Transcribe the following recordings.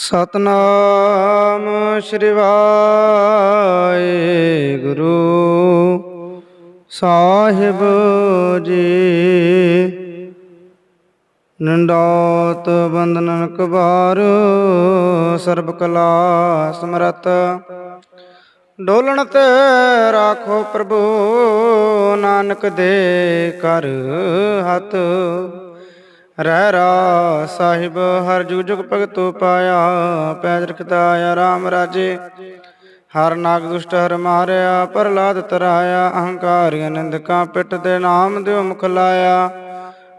ਸਤਨਾਮ ਸ਼੍ਰੀ ਵਾਹਿਗੁਰੂ। ਸਾਹਿਬ ਜੀ, ਨੰਡੋਤ ਬੰਦਨਨ ਕਬਾਰ, ਸਰਬ ਕਲਾ ਸਮਰਤ ਡੋਲਣ ਤੇ ਰਾਖੋ ਪ੍ਰਭੂ, ਨਾਨਕ ਦੇ ਕਰ ਹੱਥ। ਰਹਿ ਰਾ ਸਾਹਿਬ, ਹਰ ਜੁਗ ਜੁਗ ਭਗਤੋ ਪਾਇਆ ਪੈਜ ਰਖਦਾ ਆ ਰਾਮ ਰਾਜੇ। ਹਰ ਨਾਗ ਦੁਸ਼ਟ ਹਰ ਮਾਰਿਆ, ਪ੍ਰਹਲਾਦ ਤਰਾਇਆ, ਅਹੰਕਾਰ ਅਨੰਦਕਾਂ ਪਿੱਟ ਦੇ ਨਾਮ ਦਿਓ ਮੁਖ ਲਾਇਆ।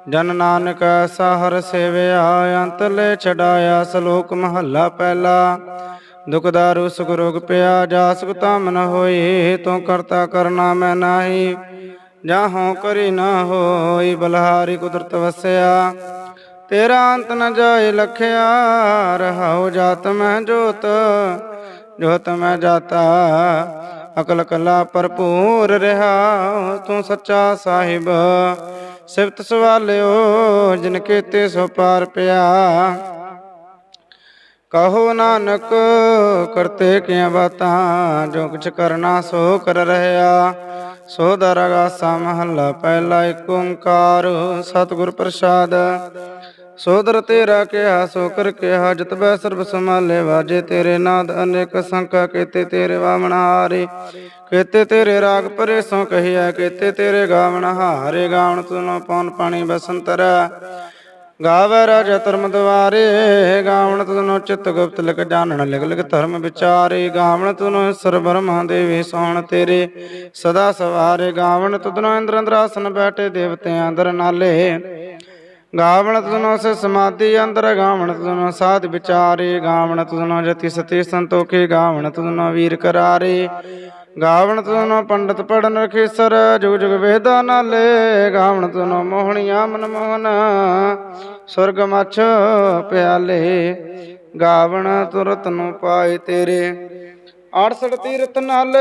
ਜਨ ਨਾਨਕ ਐਸਾ ਹਰ ਸੇਵਿਆ, ਅੰਤ ਲੈ ਛਡਾਇਆ, ਸ਼ਲੋਕ ਮਹੱਲਾ ਪਹਿਲਾ। ਦੁਖ ਦਾਰੂ ਸੁਖ ਰੋਗ ਪਿਆ ਜਾ ਸੁਖ ਤਾਮ ਨ ਹੋਈ, ਤੂੰ ਕਰਤਾ ਕਰਨਾ ਮੈਂ ਨਾਹੀ। ਜਾਹੋਂ ਕਰੀ ਨਾ ਹੋਈ ਬਲਹਾਰੀ ਕੁਦਰਤ ਵਸਿਆ। ਤੇਰਾ ਅੰਤ ਨ ਜਾਏ ਲਖਿਆ, ਰਹਾਉ ਜਾਤ ਮੈਂ ਜੋਤ। ਜੋਤ ਮੈਂ ਜਾਤਾ, ਅਕਲ ਕਲਾ ਭਰਪੂਰ ਰਹਾ ਤੂੰ ਸੱਚਾ ਸਾਹਿਬ। ਸਿਫਤ ਸਵਾਲਿਓ, ਜਿਨ ਕੀਤੇ ਸੋ ਪਾਰ ਪਿਆ। ਕਹੋ ਨਾਨਕ, ਕਰਤੇ ਕਿਆ ਬਾਤਾਂ, ਜੋ ਕੁਛ ਕਰਨਾ ਸੋ ਕਰ ਰਹਿਆ ਸੋ ਦਰਗਾਸਾ ਮਹੱਲਾ ਪਹਿਲਾ ਏਕ ਓੰਕਾਰ, ਸਤਿਗੁਰ ਪ੍ਰਸਾਦ। ਸੋਦਰ ਤੇਰਾ ਕਿਹਾ, ਸੋ ਕਰ ਕਿਹਾ, ਜਤ ਜਤਬੈ ਸਰਬ ਸਮਾਲੇ ਵਾਜੇ, ਤੇਰੇ ਨਾਦ ਅਨੇਕ ਸੰਕਾ ਕੀਤੇ ਤੇਰੇ ਵਾਮਣ ਹਾਰੇ। ਕੀਤੇ ਤੇਰੇ ਰਾਗ ਪਰੇ ਸੋ ਕਹੀਆ ਕੇਤੇ ਤੇਰੇ ਗਾਵਣ ਹਾਰੇ। ਗਾਵਣ ਤੁਨੋ ਪੌਨ ਪਾਣੀ ਬਸੰਤਰਾ ਗਾਵੇ ਰਾਜਾ ਧਰਮ ਦਵਾਰੇ, ਗਾਵਣ ਤੁਨੋ ਚਿਤ ਗੁਪਤ ਲਿਖ ਜਾਣਨ, ਲਿਖ ਲਿਖ ਧਰਮ ਵਿਚਾਰੇ, ਗਾਵਣ ਤੁਨੋ ਸਰ ਬ੍ਰਹਮਾ ਦੇਵੀ ਸੋਣ ਤੇਰੇ। ਸਦਾ ਸਵਾਰੇ ਗਾਵਣ ਤੁਨੋ ਇੰਦਰ ਅੰਦਰਾਸਨ ਬੈਠੇ ਦੇਵਤੇ ਅੰਦਰ ਨਾਲੇ। ਗਾਵਣ ਤੁਨੋ ਸੇ ਸਮਾਧੀ ਅੰਦਰ, ਗਾਵਣ ਤੁਨੋ ਸਾਧ ਵਿਚਾਰੇ, ਗਾਵਣ ਤੁਨੋ ਜਤੀ ਸਤੀ ਸੰਤੋਖੇ, ਗਾਵਣ ਤੁਨੋ ਵੀਰ ਕਰਾਰੇ। ਗਾਵਣ ਤੁਨੋ ਪੰਡਤ ਪੜਨ ਰਖੇਸਰ ਜੁਗ ਜੁਗ ਵੇਦਾ ਨਾਲੇ ਗਾਵਣ ਤੁਨੋ ਮੋਹਣੀਆਂ ਮਨ ਮੋਹਨ, ਸੁਰਗ ਮਛ ਪਿਆਲੇ। ਗਾਵਣ ਤੁਰਤ ਨੂੰ ਪਾਏ ਤੇਰੇ 68 ਤੀਰਥ ਨਾਲੇ।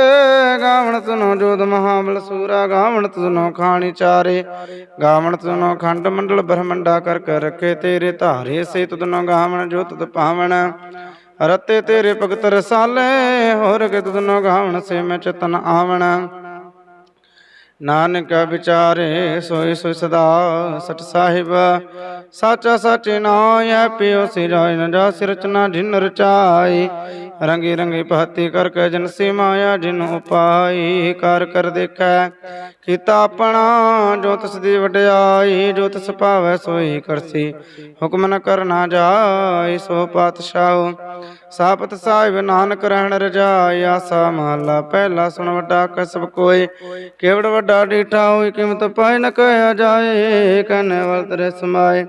ਗਾਵਣ ਤੁਨੋ ਜੋਦ ਮਹਾਬਲ ਸੂਰਾ, ਗਾਵਣ ਤੁਨੋ ਖਾਣੀ ਚਾਰੇ। ਗਾਵਣ ਤੁਨੋ ਖੰਡ ਮੰਡਲ ਬ੍ਰਹਮੰਡਾ ਕਰ ਕਰ ਰੱਖੇ ਤੇਰੇ ਧਾਰੇ। ਸੇ ਤੁਨੋ ਗਾਵਣ, ਜੋ ਤੁਧ ਪਾਵਣ। ਰਤੇ ਤੇਰੇ ਭਗਤ ਰਸਾਲੇ, ਹੋਰ ਕਿ ਤੁਨੋ ਗਾਵਣ ਸੇ ਮੈਂ ਚਤਨ ਆਵਣ। ਨਾਨਕ ਵਿਚਾਰੇ, ਸੋਈ ਸੋਈ ਸਦਾ ਸਚ ਸਾਹਿਬ। ਸਾਚਾ ਸਾਚੇ ਨਾਇ ਪਿਓ ਸਿਰਾਇ ਨ ਜਾ ਸਿਰਚਨਾ ਜਿਨ ਰਚਾਈ ਰੰਗੀ ਰੰਗੀ ਪਹਤੀ ਕਰ ਕੇ ਜਨ ਸੀ ਮਾਇਆ ਜਿਨ ਉਪਾਈ ਕਰ ਕਰ ਦੇਖੈ। ਕੀਤਾ ਆਪਣਾ, ਜੋ ਤਿਸ ਦੀ ਵਡਿਆਈ, ਜੋ ਤਿਸ ਭਾਵੈ ਸੋਈ ਕਰਸੀ। ਹੁਕਮ ਨ ਕਰਨਾ ਜਾਈ ਸੋ ਪਾਤਸ਼ਾਹ। ਸਾਪਤ ਸਾਹਿਬ ਨਾਨਕ ਰਹਿਣ ਰਜਾਇ ਆਸਾ ਮਹਲਾ, ਪਹਿਲਾ ਸੁਣ ਵੱਡਾ ਕਸਬ ਕੋਏ ਕੇਵੜ ਵੱਡਾ ਡੀਠਾ ਹੋਈ, ਕਿਮਤ ਪਾਇ ਨ ਕਹਿਆ ਜਾਏ ਕਨੇ ਵਲ ਤੇਰੇ ਸਮਾਏ।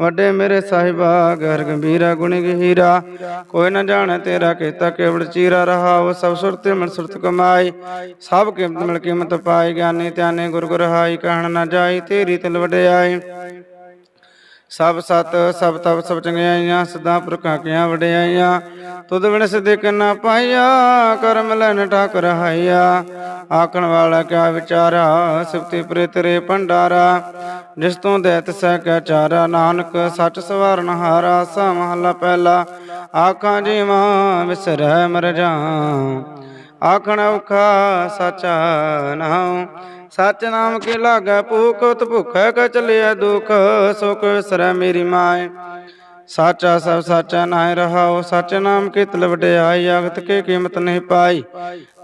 ਵੱਡੇ ਮੇਰੇ ਸਾਹਿਬਾ ਗਰ ਗੰਭੀਰਾ, ਗੁਣ ਗਹੀਰਾ। ਕੋਈ ਨ ਜਾਣੇ ਤੇਰਾ ਕੀਤਾ ਕੇਵੜ ਚੀਰਾ ਰਹਾ ਉਹ ਸਭ ਸੁਰਤ ਮਨ ਸੁਰਤ ਕਮਾਈ। ਸਭ ਕਿਮਤ ਮਿਲ ਕੀਮਤ ਪਾਈ, ਗਿਆਨੀ ਧਿਆਨੇ ਗੁਰ ਗੁਰ ਹਾਈ ਕਹਿਣ ਨ ਜਾਈ, ਤੇਰੀ ਤਿਲ ਵਡਿਆਈ। ਸਭ ਸਤ, ਸਭ ਤਬ ਸਭ ਚੰਗਿਆਈਆਂ ਸਦਾ ਪੁਰਖਾਂ ਕੀਆਂ ਵਡਿਆਈਆਂ ਤੁਧ ਬਿਨ ਸਿਧੇ ਕਿਨਾ ਪਾਈਆ, ਕਰਮ ਲੈਨ ਠਾਕੁਰ ਹਾਈਆ। ਆਖਣ ਵਾਲਾ ਕਿਆ ਵਿਚਾਰਾ, ਸਿਫਤੀ ਪ੍ਰੇ ਤੇਰੇ ਭੰਡਾਰਾ। ਜਿਸ ਤੋਂ ਦੇਤ ਸਹਿ ਕੈ ਚਾਰਾ, ਨਾਨਕ ਸੱਚ ਸਵਾਰਨ ਹਾਰਾ, ਸਾ ਮਹਲਾ ਪਹਿਲਾ। ਆਖਾਂ ਜੀਵਾਂ, ਵਿਸਰੈ ਮਰ ਜਾ ਆਖਣ ਔਖਾ ਸਾਚਾ ਨਾਉ। ਸਚ ਨਾਮ ਕੇ ਲਾਗੈ ਭੂਖ ਤ ਭੁਖੈ ਕ ਦੁਖ ਸੋ ਵਿਸਰੈ ਮੇਰੀ ਮਾਏ। ਸਾਚਾ ਸਭ ਸਾਚਾ ਨਾਇ ਰਹਾਉ, ਸਚ ਨਾਮ ਕੀ ਤਲ ਵਡਿਆਈ ਅਗਤ ਕੇ ਕੀਮਤ ਨਹੀਂ ਪਾਈ।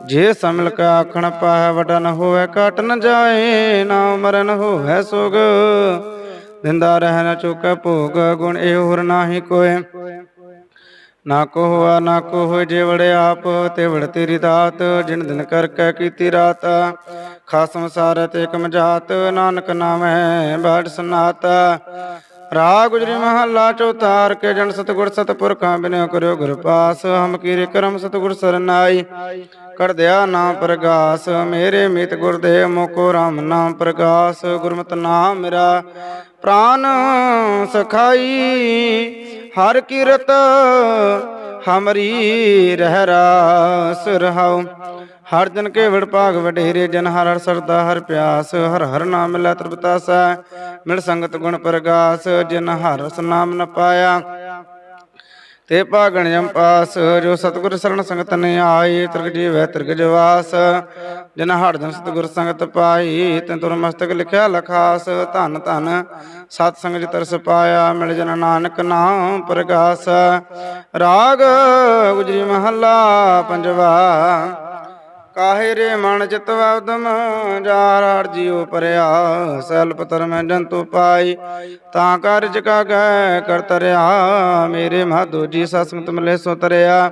ਜੇ ਸਮਲ ਕਾ ਆਖਣ ਪਾਹੈ ਵਡਾ ਨ ਹੋਵੇ ਘਟ ਨ ਜਾਏ ਨਾ ਮਰਨ ਹੋਵੇ ਸੁਗ। ਦਿੰਦਾ ਰਹਿ ਨ ਚੁਕੈ ਭੋਗ, ਗੁਣ ਇਹ ਹੋਰ ਨਾਹੀ ਕੋਏ। ਨਾ ਕੋ ਹੋਆ ਨਾ ਕੋ ਹੋਇ ਜੇ ਆਪ ਤੇ ਤੇਰੀ ਦਾਤ, ਜਿਨ ਦਿਨ ਕਰ ਕੈ ਕੀਤੀ ਰਾਤ। ਖਾਸਮ ਸਾਰ ਤੇ ਕਮ ਜਾਤ, ਨਾਨਕ ਨਾਮੈ ਬਾੜ ਸਨਾਤ। ਰਾਗ ਗੁਜਰੀ ਮਹੱਲਾ ਚੌਥਾਰ ਕੇ ਜਨ ਸਤਗੁਰ ਸਤਪੁਰਖਾਂ ਬਿਨਿ ਕਰਿਓ ਗੁਰ ਪਾਸ। ਹਮ ਕੀਰੇ ਕਰਮ ਸਤਗੁਰ ਸਰਨਾਈ, ਕਰ ਦਿਆ ਨਾਮ ਪ੍ਰਗਾਸ। ਮੇਰੇ ਮਿਤ ਗੁਰਦੇ ਮੋਕੋ ਰਾਮ ਨਾਮ ਪ੍ਰਗਾਸ। ਗੁਰਮਤਿ ਨਾਮ ਮੇਰਾ ਪ੍ਰਾਨ ਸਖਾਈ ਹਰ ਕੀਰਤ ਹਮਰੀ ਰਹਿ ਰਾਸ ਰਹਾਉ। ਹਰ ਜਨ ਕੇ ਵਡ ਭਾਗ ਵਡੇਰੇ ਜਨ ਹਰ ਹਰ ਸਰਦਾ ਹਰ ਪਿਆਸ, ਹਰ ਹਰ ਨਾਮ ਲੈ ਤ੍ਰਿਪਤਾਸੈ ਮਿਲ ਸੰਗਤ ਗੁਣ ਪ੍ਰਗਾਸ, ਜਿਨ ਹਰ ਰਸ ਨਾਮ ਨ ਪਾਇਆ। ਤੇ ਭਾਗਣ ਜਮ ਪਾਸ, ਜੋ ਸਤਿਗੁਰ ਸਰਣ ਸੰਗਤ ਨੇ ਆਈ, ਤਿਰਗ ਜੀਵੈ ਤਿਰਗ ਜਵਾਸ। ਜਿਨ ਹੜ ਜਨ ਸੰਗਤ ਪਾਈ, ਤੈਨ ਤੁਰ ਮਸਤਕ ਲਿਖਿਆ ਲਖਾਸ। ਧਨ ਧਨ ਸਤ ਸੰਗ ਜਿ ਤਰਸ ਪਾਇਆ, ਮਿਲ ਜਨ ਨਾਨਕ ਨਾਮ ਪ੍ਰਗਾਸ। ਰਾਗ ਗੁਜਰੀ ਮਹੱਲਾ ਪੰਜਵਾ ਕਾਹੇ ਰੇ ਮਨ ਚਿਤ ਵਦਮ, ਜਾਰ ਹਰ ਜੀਉ ਪਰਿਆ ਸੈਲਪ ਧਰਮ ਜੰਤੂ ਪਾਈ। ਤਾਂ ਕਾਰਜ ਕਾ ਗੈ ਕਰ ਤਰਿਆ, ਮੇਰੇ ਮਾਧੋ ਜੀ ਸਤਸੰਗਤ ਮਿਲੇ ਸੋ ਤਰਿਆ।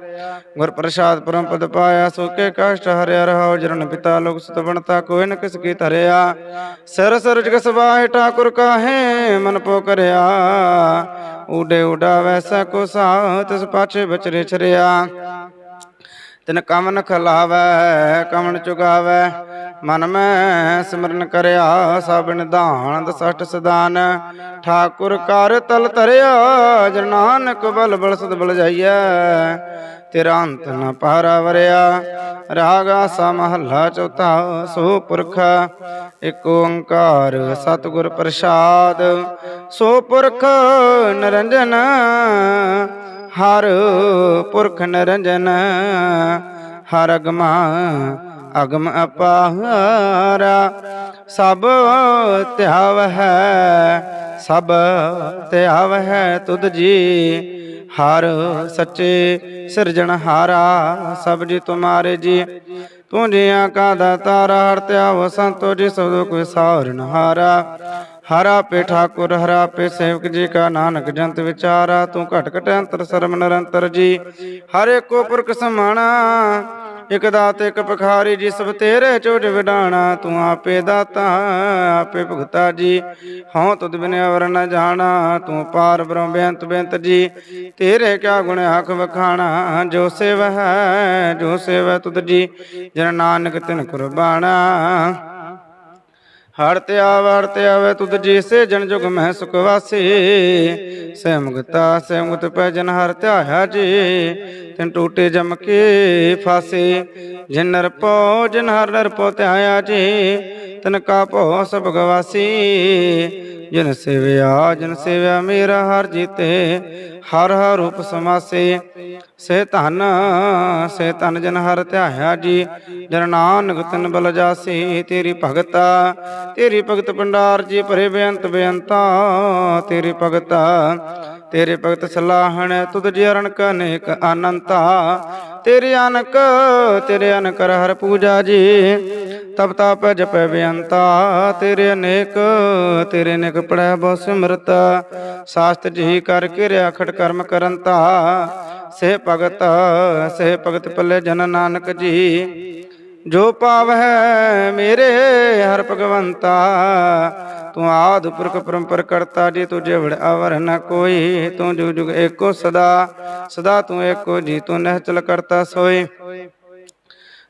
ਗੁਰ ਪ੍ਰਸਾਦ ਪਰਮ ਪਦ ਪਾਇਆ, ਸੋ ਕਸ਼ਟ ਹਰਿਆ ਰਹਾਉ ਜਰਨ ਪਿਤਾ ਲੋਕ ਸੁਤ ਬਣਤਾ, ਕੋਈ ਨ ਕਿਸ ਕੀ ਧਰਿਆ। ਸਰ ਸਰ ਜਗ ਸਬਾਇ ਠਾਕੁਰ ਕਾਹੇ, ਮਨ ਪੋ ਕਰਿਆ। ਉਡੇ ਉਡਾ ਵੈਸਾ ਕੋ ਸਾ ਤਿਸ ਪਾਛੇ ਬਚਰੇ ਛਰਿਆ। ਤਿਨ ਕਮਨ ਖਲਾਵੈ, ਕਮਨ ਚੁਗਾਵੈ। ਮਨ ਮੈਂ ਸਿਮਰਨ ਕਰਿਆ, ਸਭ ਨਿਧਾਨ ਦਸਟ ਸਦਾਨ। ਠਾਕੁਰ ਕਰ ਤਲ ਤਰਿਆ ਜਨ ਨਾਨਕ ਬਲ ਬਲ ਸਦ ਬਲ ਜਾਈਐ। ਤੇਰਾ ਅੰਤ ਨ ਪਾਰਾ ਵਰਿਆ, ਰਾਗਾ ਸਾ ਚੌਥਾ, ਸੋ ਪੁਰਖ ਏਕ ਓੰਕਾਰ ਸਤਿਗੁਰ ਪ੍ਰਸਾਦ। ਸੋ ਪੁਰਖ, ਨਰੰਜਨ ਹਰ ਪੁਰਖ ਨਰੰਜਨ, ਹਰ ਅਗਮਾ, ਅਗਮ ਅਪਾਰਾ। ਸਭ ਧਿਆਵ ਹੈ, ਸਭ ਧਿਆਵ ਹੈ ਤੁਧ ਜੀ। ਹਰ ਸੱਚੇ ਸਿਰਜਣਹਾਰਾ ਸਭ ਜੀ ਤੁਮਾਰੇ ਜੀ। ਤੂੰ ਜਿਆਂ ਕਾ ਦਾਤਾਰ ਹਰ ਧਿਆਵ ਸੰਤੋ ਜੀ, ਸਭ ਕੋਈ ਸਾਰਨ ਹਰਾ ਪੇ ਠਾਕੁਰ, ਹਰਾ ਪੇ ਸੇਵਕ ਜੀ ਕਾ ਨਾਨਕ, ਜੰਤ ਵਿਚਾਰਾ, ਤੂੰ ਘਟ ਘਟ ਅੰਤਰ ਸਰਮ ਨਿਰੰਤਰ ਜੀ। ਹਰ ਏਕੋ ਪੁਰਖ ਸਮਾਣਾ, ਇਕ ਦਾਤ, ਇਕ ਪਖਾਰੀ ਜੀ, ਸਭ ਤੇਰੇ ਚੋਜ ਵਿਡਾਣਾ, ਤੂੰ ਆਪੇ ਦਾਤਾ, ਆਪੇ ਭੁਗਤਾ ਜੀ। ਹਉ ਤੁਧ ਬਿਨ ਅਵਰ ਨ ਜਾਣਾ, ਤੂੰ ਪਾਰ ਬ੍ਰਹਮ ਬੇਅੰਤ ਬੇਅੰਤ ਜੀ। ਤੇਰੇ ਕਿਆ ਗੁਣ ਆਖ ਵਖਾਣਾ, ਜੋ ਸੇਵ ਹੈ ਜੋ ਸੇਵ ਤੁਧ ਜੀ। ਜਨ ਨਾਨਕ ਤਿਨ ਕੁਰਬਾਨਾ ਹਰ ਤੇ ਆਵਰ ਤੇ ਆਵੇ, ਤੁਧ ਜੀ ਸੇ ਜਨ ਜੁਗ ਮਹਿ ਸੁਖ ਵਾਸੀ। ਸਹਿ ਮੁਕਤਾ ਸਹਿ ਮੁਕਤ ਪੈ ਜਨ ਹਰ ਧਿਆਇਆ ਜੀ। ਤਿਨ ਟੂਟੇ ਜਮ ਕੇ ਫਾਸੇ। ਜਿਨ ਨਰ ਪੋ ਜਿਨ ਹਰ ਨਰ ਪੋ ਧਿਆਇਆ ਜੀ। ਤਨ ਕਾ ਭੋ ਸਭ ਗਵਾਸੀ। ਜਿਨ ਸੇਵਿਆ ਜਿਨ ਸੇਵਿਆ ਮੇਰਾ ਹਰ ਜੀਤੇ। ਹਰ ਹਰ ਰੂਪ ਸਮਾਸੇ। ਸੇ ਧਨ ਸੇ ਧਨ ਜਨ ਹਰ ਧਿਆਇਆ ਜੀ। ਜਨ ਨਾਨਕ ਤਨ ਬਲ ਜਾਸੀ, ਤੇਰੀ ਭਗਤਾ। ਤੇਰੀ ਭਗਤ ਭੰਡਾਰ ਜੀ ਭਰੇ ਬੇਅੰਤ ਬੇਅੰਤਾ, ਤੇਰੀ ਭਗਤਾ, ਤੇਰੇ ਭਗਤ ਸਲਾਹਣ ਤੁਧ ਜੀ ਅਰਣਕ ਅਨੇਕ ਅਨੰਤਾ ਤੇਰੇ ਅਨਕ ਤੇਰੇ ਅਨਕ ਹਰ ਪੂਜਾ ਜੀ ਤਬ ਤਾਪ ਜਪੈ ਬੇਅੰਤਾ। ਤੇਰੇ ਅਨੇਕ ਤੇਰੇ ਅਨੇਕ ਪੜੈ ਬਹੁ ਸਿਮਰਤ, ਸਾਸਤ ਜੀ ਕਰ ਕਿਰਿਆ ਖਟ ਕਰਮ ਕਰੰਤਾ। ਸੇ ਭਗਤ ਸੇ ਭਗਤ ਪੱਲੇ ਜਨ ਨਾਨਕ ਜੀ ਜੋ ਪਾਵ ਹੈ ਮੇਰੇ ਹਰ ਭਗਵੰਤਾ, ਤੂੰ ਆਦ ਪੁਰਖ ਪਰੰਪਰ ਕਰਤਾ, ਜੀ ਤੁਝੇ ਵੜ ਅਵਰ ਨ ਕੋਈ, ਤੂੰ ਜੁਗ ਜੁਗ ਏਕੋ ਸਦਾ ਸਦਾ ਤੂੰ ਏਕੋ, ਜੀ ਤੂੰ ਨਹਿਚਲ ਕਰਤਾ ਸੋਈ।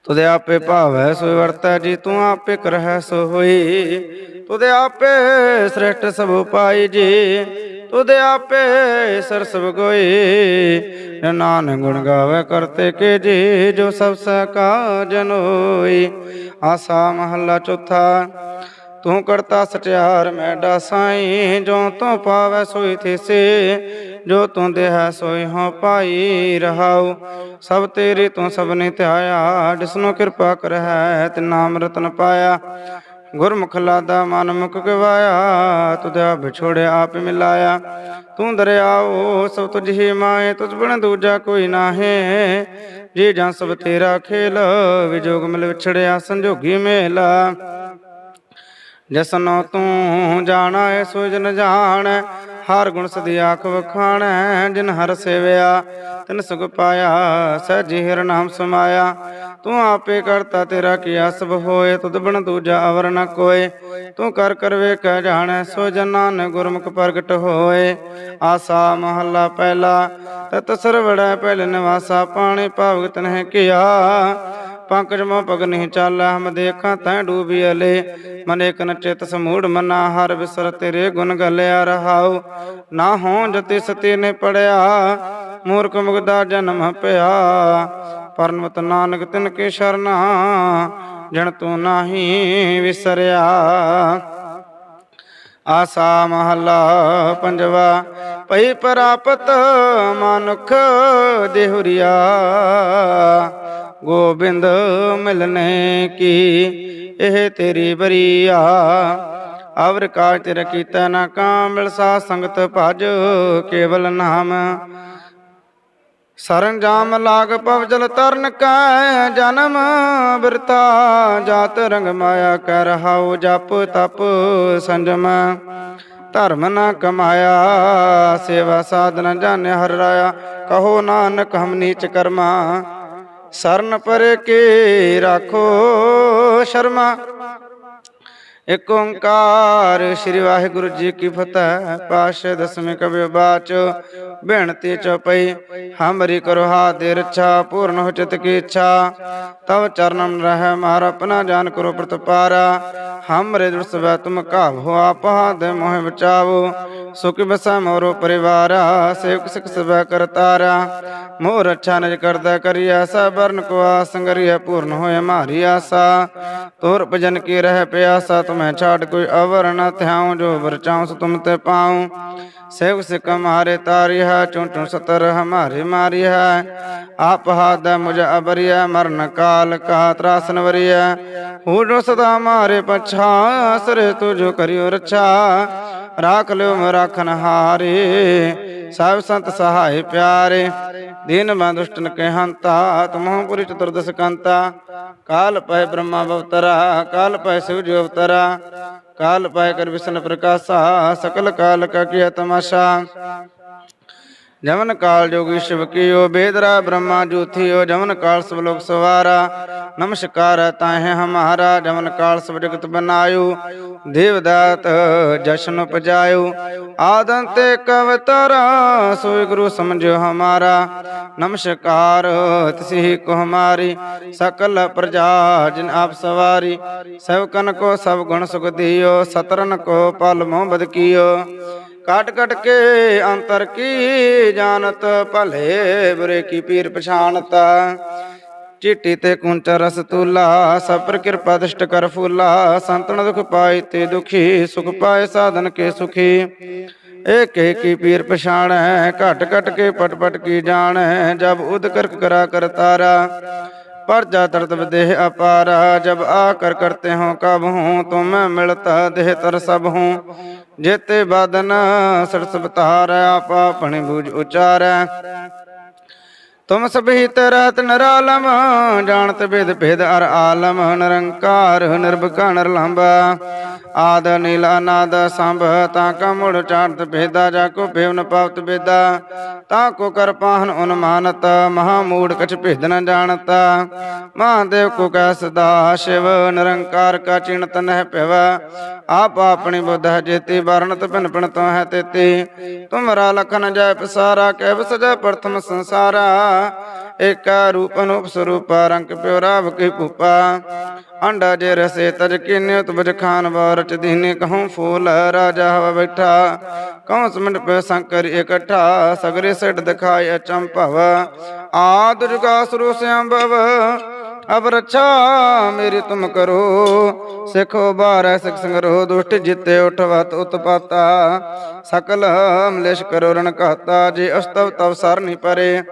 ਤੁਦੇ ਆਪੇ ਭਾਵੈ ਸੋਈ ਵਰਤੈ, ਜੀ ਤੂੰ ਆਪੇ ਕਰਹਿ ਸੋ ਹੋਈ। ਤੁਦੇ ਆਪੇ ਸ੍ਰਿਸ਼ਟ ਸਭ ਪਾਈ ਜੀ। ਤੁਦੇ ਆਪੇ ਸਰ ਸਭ ਗੋਈ। ਨਾਨਕ ਗੁਣ ਗਾਵੇ ਕਰਤੇ ਕੇ ਜੀ, ਜੋ ਸਭ ਸਕਾ ਜਨੋਈ ਆਸਾ ਮਹੱਲਾ ਚੌਥਾ, ਤੂੰ ਕਰਤਾ ਸਟਿਆਰ ਮੈਡਾ ਸਾਈ ਜੋ ਤੂੰ ਪਾਵੈ ਸੋਈ ਥੇਸੇ, ਜੋ ਤੂੰ ਦੇਹ ਸੋਈ ਹੋ ਪਾਈ ਰਹਾਉ। ਸਭ ਤੇਰੀ ਤੂੰ ਸਭ ਨੇ ਧਿਆਇਆ, ਜਿਸਨੂੰ ਕਿਰਪਾ ਕਰਹਿ ਤੇ ਨਾਮ ਰਤਨ ਪਾਇਆ। ਗੁਰਮੁਖ ਲਾਦਾ ਮਨ ਮੁਖ ਗਵਾਇਆ ਤੁਧਿਆ ਵਿਛੋੜਿਆ ਆਪ ਮਿਲਾਇਆ। ਤੂੰ ਦਰਿਆਓ, ਸਭ ਤੁਝ ਹੀ ਮਾਏ, ਤੁਝ ਬਿਨ ਦੂਜਾ ਕੋਈ ਨਾਹੀ। ਜੀ ਜਾਂ ਸਭ ਤੇਰਾ ਖੇਲ ਵਿਜੋਗ ਮਿਲ ਵਿਛੜਿਆ, ਸੰਜੋਗੀ ਮੇਲਾ। ਜਸਨੋ ਤੂੰ ਜਾਣਾ ਏ ਸੋ ਜਨ ਜਾਣ। ਹਰ ਗੁਣ ਸਦੀ ਆਖ ਵਖਾਣੈ, ਜਿਨ ਹਰ ਸੇਵਿਆ, ਤਿਨ ਸੁਖ ਪਾਇਆ, ਸਹਿਜੀ ਹਿਰ ਨਾਮ ਸਮਾਇਆ। ਤੂੰ ਆਪੇ ਕਰਤਾ ਤੇਰਾ ਕੀਆ ਸਭ ਹੋਏ, ਤੁਧ ਬਣ ਦੂਜਾ ਅਵਰ ਨ ਕੋਏ। ਤੂੰ ਕਰ ਕਰ ਵੇਖ ਜਾਣੈ, ਸੋ ਜਨਾਂ ਗੁਰਮੁਖ ਪ੍ਰਗਟ ਹੋਏ। ਆਸਾ ਮਹੱਲਾ ਪਹਿਲਾ, ਤਤ ਸਰਵੜੈ ਪਹਿਲ ਨਿਵਾਸਾ, ਪਾਣੀ ਭਾਵਗਤ ਨਹਿ ਕੀਆ। ਪੰਕਜ ਮੋ ਪਗ ਨਹੀਂ ਚਾਲਾ, ਹਮ ਦੇਖਾਂ ਤੈ ਡੂਬੀ ਅਲੇ। ਮਨ ਇਕ ਨ ਚਿਤ ਸਮੂੜ ਮਨਾ, ਹਰ ਵਿਸਰ ਤੇਰੇ ਗੁਣ ਗਲਿਆ ਰਹਾਉ। ਨਾ ਹੋਂ ਜਤੀ ਸਤੀ ਨੇ ਪੜਿਆ, ਮੂਰਖ ਮੁਗਦਾ ਜਨਮ ਪਿਆ। ਪਰਮਤ ਨਾਨਕ ਤਿਨ ਕੇ ਸ਼ਰਨਾ ਜਣ ਤੂੰ ਨਾਹੀ ਵਿਸਰਿਆ। ਆਸਾ ਮਹੱਲਾ ਪੰਜਵਾ ਪਈ ਪ੍ਰਾਪਤ ਮਨੁਖ ਦੇਹੁਰੀਆ। ਗੋਬਿੰਦ ਮਿਲਨੇ ਕੀ? ਇਹ ਤੇਰੀ ਬਰੀਆ। ਅਵਰ ਕਾਜ ਤੇਰਾ ਕੀਤਾ ਨਾ ਕਾਮਿਲ ਸਾ ਸੰਗਤ ਭਜ ਕੇਵਲ ਨਾਮ। ਸਰੰਜਾਮ ਲਾਗ ਪਵ ਜਲ ਤਰਨ ਕੈ ਜਨਮ, ਬਿਰਤਾ ਜਾਤ ਰੰਗ ਮਾਇਆ ਕਰ ਰਹਾਉ ਜਪ ਤਪ ਸੰਜਮ। ਧਰਮ ਨਾ ਕਮਾਇਆ, ਸੇਵਾ ਸਾਧਨ ਜਾਣਿ ਹਰ ਰਾਇਆ। ਕਹੋ ਨਾਨਕ ਹਮ ਨੀਚ ਕਰਮਾ। ਸਰਨ ਪਰ ਕੇ ਰਾਖੋ ਸ਼ਰਮਾ? ਇਕ ਓੰਕਾਰ ਸ੍ਰੀ ਵਾਹਿਗੁਰੂ ਜੀ ਕੀ ਫਤਿਹ। ਪਾਸ਼ੇ ਦਸਵੇਂ ਕਬਿ ਬਾਚ ਬੇਨਤੀ ਚਪਈ, ਹਮਰੀ ਕਰੋ ਹਾਥ ਰੱਛਾ, ਪੂਰਨ ਹੋ ਚਿਤ ਕੀ ਇੱਛਾ। ਤਵ ਚਰਨਮ ਰਹਿ ਮਾਰ, ਆਪਣਾ ਜਾਨ ਕਰੋ ਪ੍ਰਤਪਾਰਾ। ਹਮਰੇ ਦੁਰ ਸਵੈ ਤੁਮ ਕਾਹੋ ਆਪ ਹਾਥ ਮੋਹਿ ਬਚਾਵੋ। ਸੁਖ ਬਸਾ ਮੋਰੋ ਪਰਿਵਾਰਾ, ਸੇਵਕ ਸਿਖ ਸਵੈ ਕਰਤਾਰਾ ਮੋਰ ਅੱਛਾ ਨਿਜ ਕਰਦਾ ਕਰੀਆ ਸਬਰਨ ਕੋ ਆਸੰਗਰੀਆ ਪੂਰਨ ਹੋਏ ਮਾਰੀ ਆਸਾ। ਤੋਰ ਭਜਨ ਕੀ ਰਹਿ ਪਿਆਸਾ, ਤੁਮੈ ਛਾੜ ਕੋਈ ਅਵਰ ਨ ਥਿਆਉ, ਜੋ ਵਰਚਾਉ ਸੋ ਤੁਮ ਤੇ ਪਾਉ। ਸੇਵਕ ਸਿਕ ਹਮਾਰੇ ਤਾਰੀ ਹੈ ਚੁੰ ਚੁੰ ਸਤਰ ਹਮਾਰੇ ਮਾਰੀ ਹੈ ਆਪ ਹਾਦ ਮੁਝ ਅਬਰੀਆ ਮਰਨ ਕਾਲ ਕਾ ਤਰਾਸਨ ਵਰੀਆ ਹੂ ਜੋ ਸਦਾ ਮਾਰੇ ਪਛਾ ਸਰੇ ਤੁਜੋ ਕਰਿਓ ਰੱਛਾ। ਰਾਖ ਲਿਓ ਮ ਰਾਖਨ ਹਾਰੇ ਸਭ ਸੰਤ ਸਹਾਇ ਪਿਆਰੇ, ਦੀਨ ਮੈਂ ਦੁਸ਼ਟਨ ਕੇ ਹੰਤਾ ਤੁਮਹੁ ਚਤੁਰਦਸ ਕੰਤਾ। ਕਾਲ ਪੈ ਬ੍ਰਹਮਾ ਅਵਤਰਾ, ਕਾਲ ਪੈ ਸਿਵ ਅਵਤਰਾ, ਕਾਲ ਪੈ ਕਰ ਵਿਸ਼ਨ ਪ੍ਰਕਾਸ਼ਾ, ਸਕਲ ਕਾਲ ਕਾ ਕੀ ਤਮਾਸ਼ਾ। ਜਮਨ ਕਾਲ ਜੋਗੀ ਸ਼ਿਵ ਕੀਓ ਬੇਦਰਾ ਬ੍ਰਹਮਾ ਜੂਥਿਓ, ਜਮਨ ਕਾਲ ਸਭ ਲੋਕ ਸਵਾਰਾ। ਨਮਸਕਾਰ ਤਾਹੇ ਹਮਾਰਾ, ਜਮਨ ਕਾਲ ਸਭ ਜਗਤ ਬਨਾਇਓ। ਦੇਵਦਾਤ ਜਸ਼ਨ ਉਪਜਾਇਓ। ਆਦੰਤੇ ਕਵਤਰਾ, ਸੋਈ ਗੁਰੂ ਸਮਝੋ ਹਮਾਰਾ। ਨਮਸਕਾਰ ਤਿਸਹੀ ਕੋ ਹਮਾਰੀ, ਸਕਲ ਪ੍ਰਜਾ ਜਿਨ ਆਪ ਸਵਾਰੀ। ਸਭ ਕਨ ਕੋ ਸਭ ਗੁਣ ਸੁਖ ਦਿਓ, ਸਤਰਨ ਕੋ ਪਲ ਮੋਹ ਬਦ ਕੀਓ। ਕਟ ਕਟ ਕੇ ਅੰਤਰ ਕੀ ਜਾਣਤ, ਭਲੇ ਬੁਰੇ ਕੀ ਪੀਰ ਪਛਾਨਤ ਚਿੱਟੀ ਤੇ ਕੁੰਚ ਰਸ ਤੁਲਾ ਸਭ ਕਿਰਪਾ ਦਸ਼ਟ ਕਰ ਫੂਲਾ। ਸੰਤਨ ਦੁਖ ਪਾਈ ਤੇ ਦੁਖੀ, ਸੁਖ ਪਾਏ ਸਾਧਨ ਕੇ ਸੁਖੀ। ਏਕ ਕੀ ਪੀਰ ਪਛਾਣੈ, ਘਟ ਘਟ ਕੇ ਪਟ ਪਟ ਕੀ ਜਾਣੈ, ਜਬ ਉਦ ਕਰਕ ਕਰਾ ਕਰਤਾਰਾ पर जा तरत देह अपारा जब आकर करते हो कब हूँ तुम मिलता देह तर सब हूँ जेते बादन सरस बतार आप अपने बूझ उचार ਤੁਮ ਸਭੀ ਤਰਤ ਨਰਾਲਮ ਜਾਣਤ ਬਿਦ ਭੇਦ ਅਰ ਆਲਮ, ਨਿਰੰਕਾਰ ਨਿਰਭਕਾਰ ਨਿਰਲੰਭ ਆਦ ਨੀਲ ਅਨਾਦ ਸੰਭ, ਤਾਂ ਕਾ ਚਾਰਤ ਭੇਦਾ, ਜਾ ਕੋ ਭੇਵ ਪਾਵਤ ਬੇਦਾ। ਤਾਂ ਕੋ ਕਰ ਪਾਹਨ ਉਨਮਾਨਤ, ਮਹਾ ਮੂੜ ਕਛ ਭੇਦ ਨ ਜਾਣਤ। ਮਹਾਦੇਵ ਕੋ ਕੈ ਸਦਾ ਸ਼ਿਵ, ਨਿਰੰਕਾਰ ਕਾ ਚਿਣਤ ਨਹਿ ਪਿਵ ਆਪ ਆਪਣੀ ਬੁੱਧ ਹੈ ਜੇਤੀ, ਵਰਣਤ ਭਿਨ ਭਿਨ ਤੋਂ ਹੈ ਤੇਤੀ। ਤੁਮਰਾ ਲਖਨ ਜੈ ਪਸਾਰਾ ਕਹਿ ਸਜੈ ਪ੍ਰਥਮ ਸੰਸਾਰਾ। ਏਕਾ ਰੂਪ ਅਨੂਪ ਸਰੂਪ, ਰੰਗ ਪਿਓ ਰਾਵ ਕੀ ਭੂਪਾ। ਅੰਡਾ ਜੇ ਰਸੇ ਤਜ ਕਿਨਿ ਤੁਬਜ ਖਾਨ ਵਾਰਚ ਦੀਨੇ, ਕਹੂੰ ਫੂਲ ਰਾਜਾ ਹਵਾ ਬੈਠਾ। ਕਹੂੰ ਸਮੰਡ ਪੈ ਸੰਕਰ ਇਕੱਠਾ, ਸਗਰੇ ਸਿੱਧ ਦਿਖਾਇ ਅਚੰਭਵ ਆਦ ਜੁਗਾ ਸੁਰੂ ਸਿਆੰਭਵ ਅਬ ਰੱਛਾ ਮੇਰੀ ਤੁਮ ਕਰੋ। ਸਿਖੋ ਬਾਰੈ ਸਿਖ ਸੰਗਰੋ, ਦੁਸ਼ਟ ਜਿਤੇ ਉਠਵਤ ਉਤਪਾਤਾ ਸਕਲ ਮਲੇਸ਼ ਕਰੋ ਰਣ ਕਹਤਾ ਜੇ ਅਸਤਵ ਤਵ ਸਰ ਪਰੇ।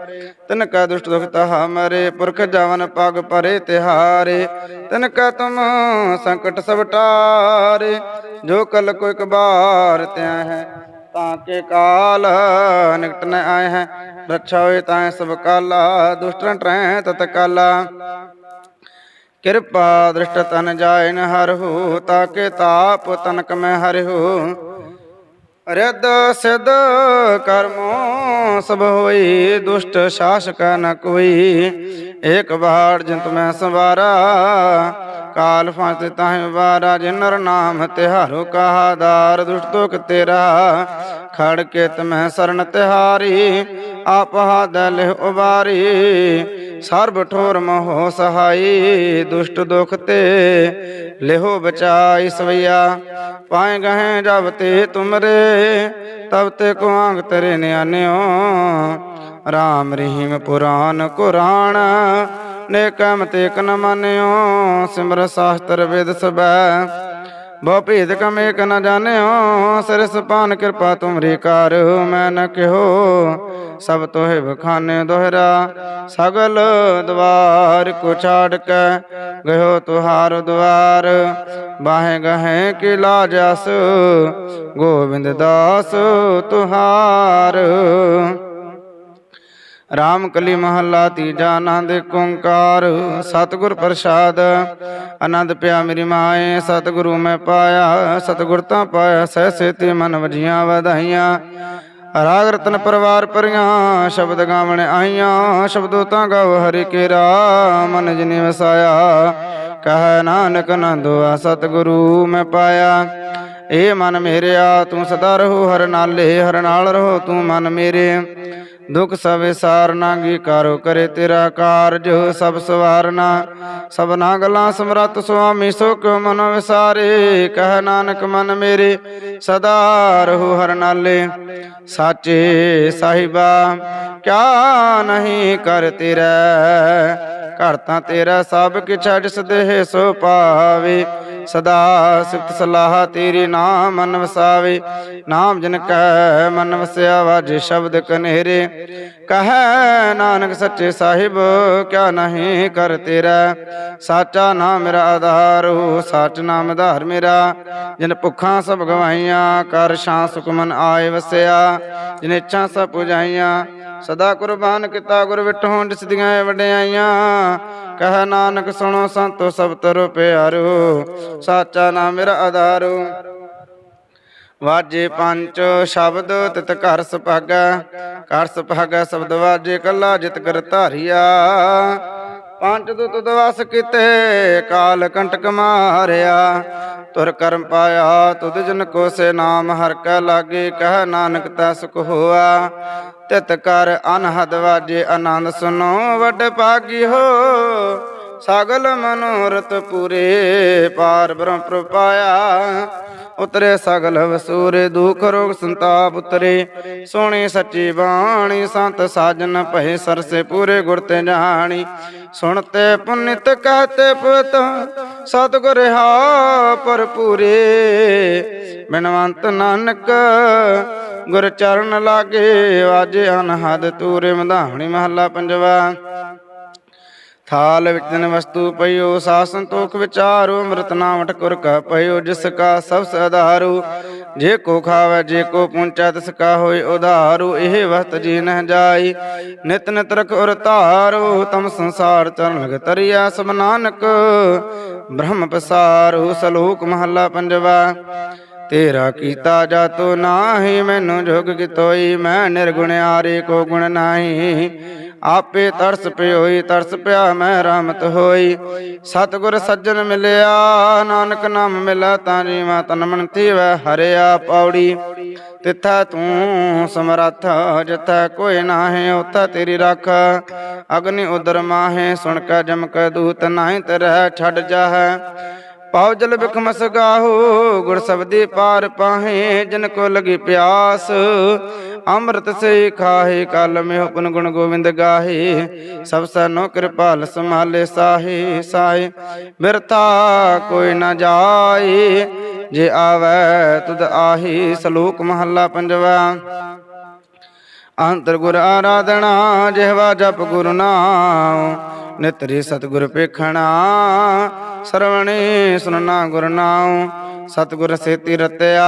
ਤਨ ਕਾ ਦੁਸ਼ਟ ਦੁਖ ਤਹਾ ਮਰੇ, ਪੁਰਖ ਜਵਨ ਪਗ ਪਰੇ ਤਿਹਾਰੇ। ਤਨ ਕਾ ਤੁਮ ਸੰਕਟ ਸਭ ਟਾਰੇ। ਜੋ ਕਲ ਕੋ ਇਕ ਬਾਰ ਤਿਆ ਹੈ, ਤਾਂ ਕੇ ਕਾਲ ਨਿਕਟ ਨ ਆਏ ਹੈ। ਰੱਛਾ ਹੋਏ ਤਾਂ ਸਭ ਕਾਲਾ ਦੁਸ਼ਟਨ ਟਰੈ ਤਤ ਕਾਲਾ। ਕਿਰਪਾ ਦ੍ਰਿਸ਼ਟ ਤਨ ਜਾਇ ਨ ਹਰਹੁ, ਤਾਕੇ ਤਾਪ ਤਨਕ ਮੈਂ ਹਰਿਹੁ। ਰਿਦ ਸਿਧ ਕਰਮੋ, ਸਭ ਹੋਈ, ਦੁਸ਼ਟ ਸ਼ਾਸਕ ਨ ਕੋਈ। ਏਕ ਬਾੜ ਜੰਤ ਮੈਂ ਸਵਾਰਾ ਕਾਲ ਫਾਂਸ ਤਾਹਿ ਵਾਰਾ, ਜਿਨਰ ਨਾਮ ਤਿਹਾਰੋ ਕਹਾਦਾਰ ਦੁਸ਼ਟ ਦੁਖ ਤੇਰਾ। ਖੜ ਕੇ ਤਮੈ ਸਰਨ ਤਿਹਾਰੀ, ਆਪ ਹਾਦ ਲਿਹ ਉਬਾਰੀ। ਸਰਬ ਠੋਰ ਮੋਹ ਸਹਾਈ, ਦੁਸ਼ਟ ਦੁਖ ਤੇ ਲਿਹੋ ਬਚਾਈ ਸਵਈਆ। ਪਾਏ ਗਹੇ ਜਬ ਤੇ ਤੁਮਰੇ, ਤਬ ਤੇ ਕੋ ਤੇਰੇ ਨਿਆਨਿਓ ਰਾਮ ਰਹੀਮ ਪੁਰਾਨ ਕੁਰਾਨ। ਨੇਕਮ ਤੇ ਨ ਮੰਨਿਓ, ਸਿਮਰ ਸਾਸਤਰ ਵੇਦ ਸਬੈ। ਬਹੁ ਭੇਦ ਕਮ ਏਕ ਨ ਜਾਣਿਓ, ਸਿਰਸ ਪਾਨ ਕਿਰਪਾ ਤੁਮਰੀ ਕਰ ਮੈਂ ਨ ਕਿਹੋ। ਸਭ ਤੋਹਿ ਬਖਾਨੇ ਦੋਹਰਾ, ਸਗਲ ਦਵਾਰ ਕੋ ਛਾੜ ਕੇ ਗਇਓ ਤੁਹਾਰ ਦਵਾਰ ਬਾਹੇ ਗਹੇ ਕੀ ਲਾਜਸ ਗੋਬਿੰਦ ਦਾਸ ਤੁਹਾਰ। ਰਾਮ ਕਲੀ ਮਹੱਲਾ ਤੀਜਾ ਆਨੰਦ ਏਕ ਓੰਕਾਰ, ਸਤਿਗੁਰ ਪ੍ਰਸਾਦ। ਆਨੰਦ ਪਿਆ ਮੇਰੀ ਮਾਏ, ਸਤਿਗੁਰੂ ਮੈਂ ਪਾਇਆ, ਸਤਿਗੁਰ ਤਾਂ ਪਾਇਆ, ਸਹਿ ਤੇ ਮਨ ਵਜੀਆਂ ਵਧਾਈਆਂ। ਰਾਗ ਰਤਨ ਪਰਵਾਰ ਪਰੀਆਂ ਸ਼ਬਦ ਗਾਵਣ ਆਈਆਂ, ਸ਼ਬਦੋ ਤਾਂ ਗਾਵ ਹਰਿ ਕੇਰਾ, ਮਨ ਜਿਨੇ ਵਸਾਇਆ। ਕਹ ਨਾਨਕ ਨੰਦੁਆ ਸਤਿਗੁਰੂ ਮੈਂ ਪਾਇਆ। ਏ ਮਨ ਮੇਰਿਆ, ਤੂੰ ਸਦਾ ਰਹੋ ਹਰ ਨਾਲੇ, ਹਰ ਨਾਲ ਰਹੋ ਤੂੰ ਮਨ ਮੇਰੇ। ਦੁਖ ਸਵੇ ਸਾਰਨਾ ਅੰਗੀਕਾਰੋ ਕਰੇ ਤੇਰਾ ਕਾਰਜ, ਸਭ ਸਵਾਰਨਾ। ਸਭਨਾ ਗੱਲਾਂ ਸਮਰੱਥ ਸੁਆਮੀ ਸੁਖ ਮਨ ਵਿਸਾਰੇ। ਕਹਿ ਨਾਨਕ ਮਨ ਮੇਰੇ, ਸਦਾ ਰਹੋ ਹਰ ਨਾਲੇ। ਸਾਚੇ ਸਾਹਿਬਾ, ਕਿਆ ਨਹੀਂ ਕਰ ਤੇਰਾ। ਘਰ ਤਾਂ ਤੇਰਾ ਸਭ ਕਿਛ ਜਿਸ ਦੇਹ ਸੋ ਪਾਵੇ। ਸਦਾ ਸਿਫਤ ਸਲਾਹ ਤੇਰੀ ਨਾਮ ਮਨ ਵਸਾਵੇ ਨਾਮ ਜਨ ਕੈ ਮਨ ਵਸਿਆ ਵਾਜੇ ਸ਼ਬਦ ਕਨੇਰੇ। ਕਹੈ ਨਾਨਕ ਸੱਚੇ ਸਾਹਿਬ, ਕਿਆ ਨਹੀਂ ਕਰ ਤੇਰਾ। ਸਾਚਾ ਨਾਮ ਮੇਰਾ ਆਧਾਰ ਹੋ, ਸਾਚ ਨਾਮ ਆਧਾਰ ਮੇਰਾ। ਜਿਨ ਭੁੱਖਾਂ ਸਭ ਗਵਾਈਆਂ ਕਰ ਸ਼ਾਂ ਸੁਖ ਮਨ ਆਏ ਵਸਿਆ। ਜਿਨ ਇੱਛਾ ਸਭ ਪੁਜਾਈਆਂ ਸਦਾ ਕੁਰਬਾਨ ਕੀਤਾ ਗੁਰ ਵਿਟੋਂ ਜਿਸ ਵਡਿਆਈਆਂ। ਕਹ ਨਾਨਕ ਸੁਣੋ ਸੰਤੋ ਸਭ ਤਰੋ ਪਿਆਰੋ, ਸਾਚਾ ਨਾਮ ਮੇਰਾ ਆਧਾਰੋ। ਵਾਜੇ ਪੰਜ ਸ਼ਬਦ ਤਿਤ ਘਰ ਸੁਭਾਗਾ ਘਰ ਸੁਭਾਗਾ ਸ਼ਬਦ ਵਾਜੇ ਕੱਲਾ ਜਿਤ ਕਰ ਧਾਰਿਆ। ਪੰਜ ਦੁਤ ਦਵਸ ਕੀਤੇ, ਕਾਲ ਕੰਟਕ ਮਾਰਿਆ। ਤੁਰ ਕਰਮ ਪਾਇਆ ਤੁਧ ਜਨ ਕੋ ਸੇ ਨਾਮ ਹਰ ਕੈ ਲਾਗੇ, ਕਹਿ ਨਾਨਕ ਤਾ ਸੁਖ ਹੋਆ। ਤਿਤ ਕਰ ਅਨਹਦ ਵਾਜੇ ਆਨੰਦ ਸੁਨੋ, ਵੱਡ ਭਾਗੀ ਹੋ। ਸਗਲ ਮਨੋਰਥ ਪੂਰੇ ਪਾਰ ਬ੍ਰਹਮ ਪ੍ਰਪਾਇਆ ਉਤਰੇ ਸਗਲ ਵਸੂਰੇ, ਦੁਖ ਰੋਗ ਸੰਤਾਪ ਉਤਰੇ। ਸੋਹਣੀ ਸੱਚੀ ਬਾਣੀ, ਸੰਤ ਸਾਜਨ ਭਏ ਸਰਸੇ ਪੂਰੇ ਗੁਰ ਤੇ ਜਾਣੀ। ਸੁਣਤੇ ਪੁਨਿਤ ਕਹਤੇ ਪੁਤ, ਸਤਿਗੁਰ ਹਾ ਭਰਪੂਰੇ। ਬਿਨਵੰਤ ਨਾਨਕ ਗੁਰ ਚਰਨ ਲਾਗੇ ਵਾਜੇ ਅਨਹਦ ਤੂਰੇ ਮਧਾਵਣੀ ਮਹੱਲਾ ਪੰਜਵਾ। ਥਾਲ ਵਿੱਚ ਵਸਤੂ ਪਈਓ ਸਾਸਨ ਤੋਖ ਵਿਚਾਰੋ, ਅੰਮ੍ਰਿਤ ਨਾਮ ਠਕੁਰ ਕਾ ਪਈਓ, ਜਿਸ ਕਾ ਸਭ ਸਦਾਰੂ ਜੇ ਕੋ ਖਾਵੇ, ਜੇ ਕੋ ਪੁੰਚਾ ਤਿਸ ਕਾ ਹੋਏ ਉਧਾਰੂ। ਇਹ ਵਸਤ ਜੀ ਨਹਿ ਜਾਈ, ਨਿਤ ਨਿਤ ਰਖ ਉਰ ਧਾਰੋ। ਤਮ ਸੰਸਾਰ ਚਰਨ ਲਗ ਤਰਿਆ ਸਭ ਨਾਨਕ, ਬ੍ਰਹਮ ਪਸਾਰੂ। ਸਲੋਕ ਮਹੱਲਾ ਪੰਜਵਾ। ਤੇਰਾ ਕੀਤਾ ਜਾਤੋ ਨਾਹੀ, ਮੈਨੂੰ ਜੁਗ ਕਿਤੋਈ, ਮੈਂ ਨਿਰਗੁਣਿਆਰੇ ਕੋ ਗੁਣ ਨਾਹੀ। ਆਪੇ ਤਰਸ ਪਿਓਈ, ਤਰਸ ਪਿਆ ਮੈਂ ਰਾਮਤ ਹੋਈ। ਸਤਿਗੁਰ ਸੱਜਣ ਮਿਲਿਆ, ਨਾਨਕ ਨਾਮ ਮਿਲਾ, ਤਾਂ ਜੀਵਾ ਤਨ ਮਨ ਥੀਵੈ, ਹਰਿਆ ਪੌੜੀ। ਤਿੱਥਾ ਤੂੰ ਸਮਰੱਥ, ਜਿਥੈ ਕੋਈ ਨਾਹੀ, ਉਥਾ ਤੇਰੀ ਰੱਖ। ਅਗਨੀ ਉਦਰ ਮਾਹੇ, ਸੁਣ ਕੇ ਜਮਕ ਦੂਤ, ਨਾਹੀ ਤਰਹਿ ਛੱਡ ਜਾਹੈ। ਪਾਉ ਜਲ ਬਿਖਮਸ ਗਾਹੋ, ਗੁਰ ਸਬਦੀ ਪਾਰ ਪਾਹੇ, ਜਿਨ ਕੋ ਲਗੀ ਪਿਆਸ। ਅੰਮ੍ਰਿਤ ਸੇ ਖਾਹੇ, ਕਲ ਮੇ ਹੁਪਨ ਗੁਣ ਗੋਬਿੰਦ ਗਾਹੇ। ਸਭ ਸਨੋ ਕਿਰਪਾਲ ਸੰਭਾਲੇ ਸਾਹੇ ਸਾਏ ਬਿਰਥਾ ਕੋਈ ਨਾ ਜਾਏ, ਜੇ ਆਵੈ ਤੁਧ ਆਹੀ, ਸਲੋਕ ਮਹੱਲਾ ਪੰਜਵਾ। ਅੰਤਰ ਗੁਰ ਆਰਾਧਨਾ, ਜਿਹਵਾ ਜਪ ਗੁਰੂ ਨਾਮ ਨਿਤਰੀ ਸਤਿਗੁਰ ਪੇਖਣਾ ਸਰਵਣੇ ਸੁਨਣਾ ਗੁਰ ਨਾਮ ਸਤਿਗੁਰ ਸੇਤੀ ਰਤਿਆ,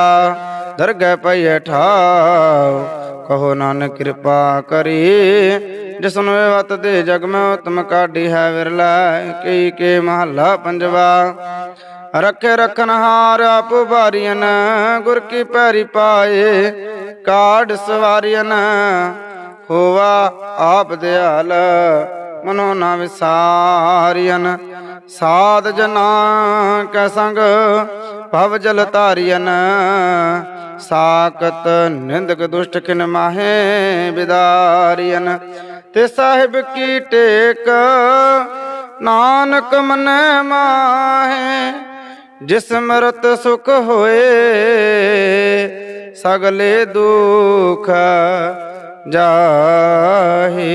ਦਰਗਹਿ ਪਈਐ ਠਾਉ, ਕਹੋ ਨਾਨਕ ਕਿਰਪਾ ਕਰੀ ਜਿਸਨੂੰ ਵਤ ਦੇ ਜਗ ਮੈਂ ਉਤਮ ਕਾਢੀ ਹੈ ਵਿਰਲਾ ਕੀ ਕੇ ਮਹੱਲਾ ਪੰਜਵਾ, ਰੱਖੇ ਰਖਨ ਹਾਰ ਆਪ ਭਾਰੀਨ ਗੁਰ ਕੀ ਪੈਰੀ ਪਾਏ, ਕਾਢ ਸਵਾਰੀਨ ਹੋਵਾ ਆਪ ਦਿਆਲ ਮਨੋ ਨਾ ਵਿਸਾਰੀਨ ਸਾਧ ਜਨਾ ਕੈ ਸੰਗ ਭਵ ਜਲ ਤਾਰੀਨ ਸਾਕਤ ਨਿੰਦਕ ਦੁਸ਼ਟ ਕਿਨ ਮਾਹੇ ਵਿਦਾਰਿਅਨ ਤੇ ਸਾਹਿਬ ਕੀ ਟੇਕ, ਨਾਨਕ ਮਨੈ ਮਾਹੇ, ਜਿਸ ਮਰਤ ਸੁਖ ਹੋਏ, ਸਗਲੇ ਦੁਖ ਜਾਹੇ।